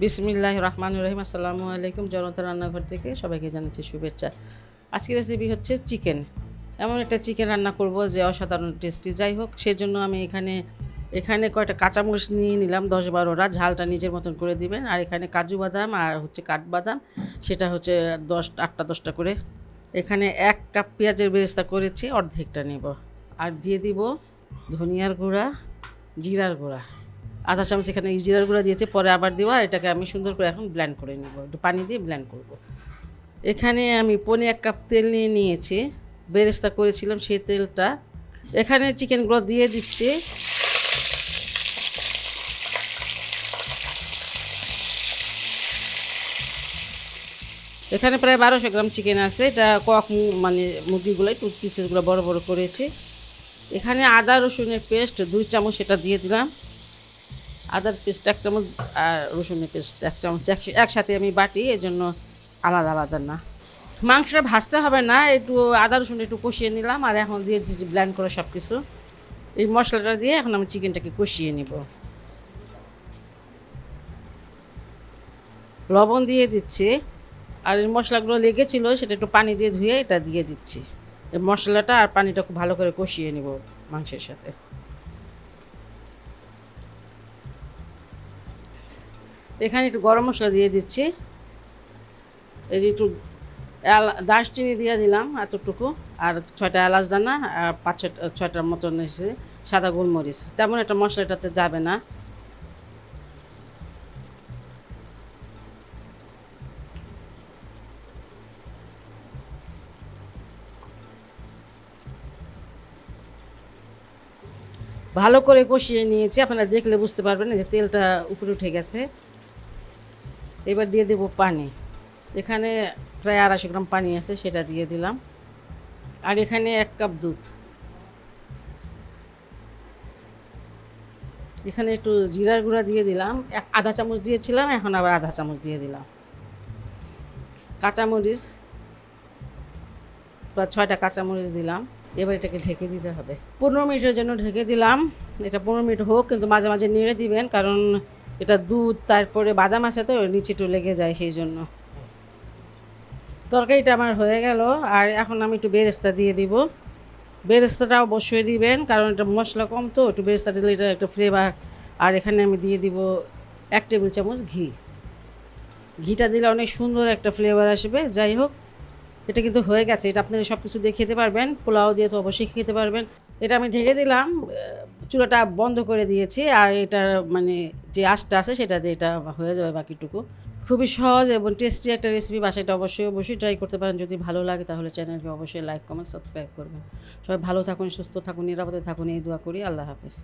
বিসমিল্লাহ রহমান রহিম আসসালামু আলাইকুম জনতা রান্নাঘর থেকে সবাইকে জানাচ্ছি শুভেচ্ছা। আজকের রেসিপি হচ্ছে চিকেন এমন একটা চিকেন রান্না করব যে অসাধারণ টেস্টি যাই হোক, সেজন্য আমি এখানে এখানে কয়টা কাঁচামরিচ নিয়ে নিলাম, দশ বারোটা। ঝালটা নিজের মতন করে দিবেন। আর এখানে কাজু বাদাম আর হচ্ছে কাঠবাদাম, সেটা হচ্ছে দশ, আটটা দশটা করে। এখানে এক কাপ পেঁয়াজের বেরেস্তা করেছি, অর্ধেকটা নেব। আর দিয়ে দিব ধনিয়ার গুঁড়া, জিরার গুঁড়া। আধা চামচ এখানে জিরার গুঁড়া দিয়েছে, পরে আবার দেওয়া, এটাকে আমি সুন্দর করে এখন ব্ল্যান্ড করে নেব। একটু পানি দিয়ে ব্ল্যান্ড করব। এখানে আমি পনে এক কাপ তেল নিয়ে নিয়েছি। বেরেস্তা করেছিলাম সেই তেলটা। এখানে চিকেনগুলো দিয়ে দিচ্ছি। এখানে প্রায় বারোশো গ্রাম চিকেন আছে। এটা কক মানে মুরগিগুলো একটু পিসেসগুলো বড় বড় করেছি। এখানে আদা রসুনের পেস্ট দুই চামচ সেটা দিয়ে দিলাম। আদার পেস্ট এক চামচ আর রসুনের পেস্ট এক চামচ, এক- একসাথে আমি বাটি, এর জন্য আলাদা আলাদা না। মাংসটা ভাজতে হবে না, একটু আদা, রসুন একটু কষিয়ে নিলাম, আর এখন দিয়ে দিচ্ছি ব্ল্যান্ড করে সব কিছু এই মশলাটা দিয়ে এখন আমি চিকেনটাকে কষিয়ে নিব। লবণ দিয়ে দিচ্ছি, আর এই মশলাগুলো লেগেছিলো, সেটা একটু পানি দিয়ে ধুয়ে এটা দিয়ে দিচ্ছি। এই মশলাটা আর পানিটা খুব ভালো করে কষিয়ে নিব মাংসের সাথে। এখানে একটু গরম মশলা দিয়ে দিচ্ছি। এই যে একটু দারচিনি দিয়ে দিলাম এতটুকু, আর ছয়টা এলাচ দানা, আর পাঁচ ছয়টা ছয়টার মতন এসে সাদা গোলমরিচ। তেমন একটা মশলা এটাতে যাবে না। ভালো করে কষিয়ে নিয়েছি, আপনারা দেখলে বুঝতে পারবেন যে তেলটা উপরে উঠে গেছে। এবার দিয়ে দেব পানি। এখানে প্রায় আড়াইশো গ্রাম পানি আছে, সেটা দিয়ে দিলাম। আর এখানে এক কাপ দুধ। এখানে একটু জিরার গুঁড়া দিয়ে দিলাম। এক আধা চামচ দিয়েছিলাম, এখন আবার আধা চামচ দিয়ে দিলাম। কাঁচামরিচ, প্রায় ছয়টা কাঁচামরিচ দিলাম। এবার এটাকে ঢেকে দিতে হবে। পনেরো মিনিটের জন্য ঢেকে দিলাম। এটা পনেরো মিনিট হোক, কিন্তু মাঝে মাঝে নেড়ে দিবেন, কারণ এটা দুধ, তারপরে বাদাম আছে তো, নিচে একটু লেগে যায় সেই জন্য তরকারিটা আমার হয়ে গেল, আর এখন আমি একটু বেরেস্তা দিয়ে দিব। বেরেস্তাটা অবশ্যই দিবেন, কারণ এটা মশলা কম তো, একটু বেরেস্তা দিলে এটা একটা ফ্লেভার আর এখানে আমি দিয়ে দিব এক টেবিল চামচ ঘি। ঘিটা দিলে অনেক সুন্দর একটা ফ্লেভার আসবে, যাই হোক, এটা কিন্তু হয়ে গেছে। এটা আপনারা সব কিছু দিয়ে খেতে পারবেন, পোলাও দিয়ে তো অবশ্যই খেতে পারবেন। এটা আমি ঢেকে দিলাম চুলাটা বন্ধ করে দিয়েছি আর এটা মানে যে আশটা আছে সেটা দিয়ে এটা হয়ে যাবে বাকিটুকু। খুবই সহজ এবং টেস্টি একটা রেসিপি বাসাটা অবশ্যই অবশ্যই ট্রাই করতে পারেন। যদি ভালো লাগে তাহলে চ্যানেলকে অবশ্যই লাইক কমেন্ট সাবস্ক্রাইব করবেন। সবাই ভালো থাকুন, সুস্থ থাকুন, নিরাপদে থাকুন, এই দোয়া করি। আল্লাহ হাফেজ।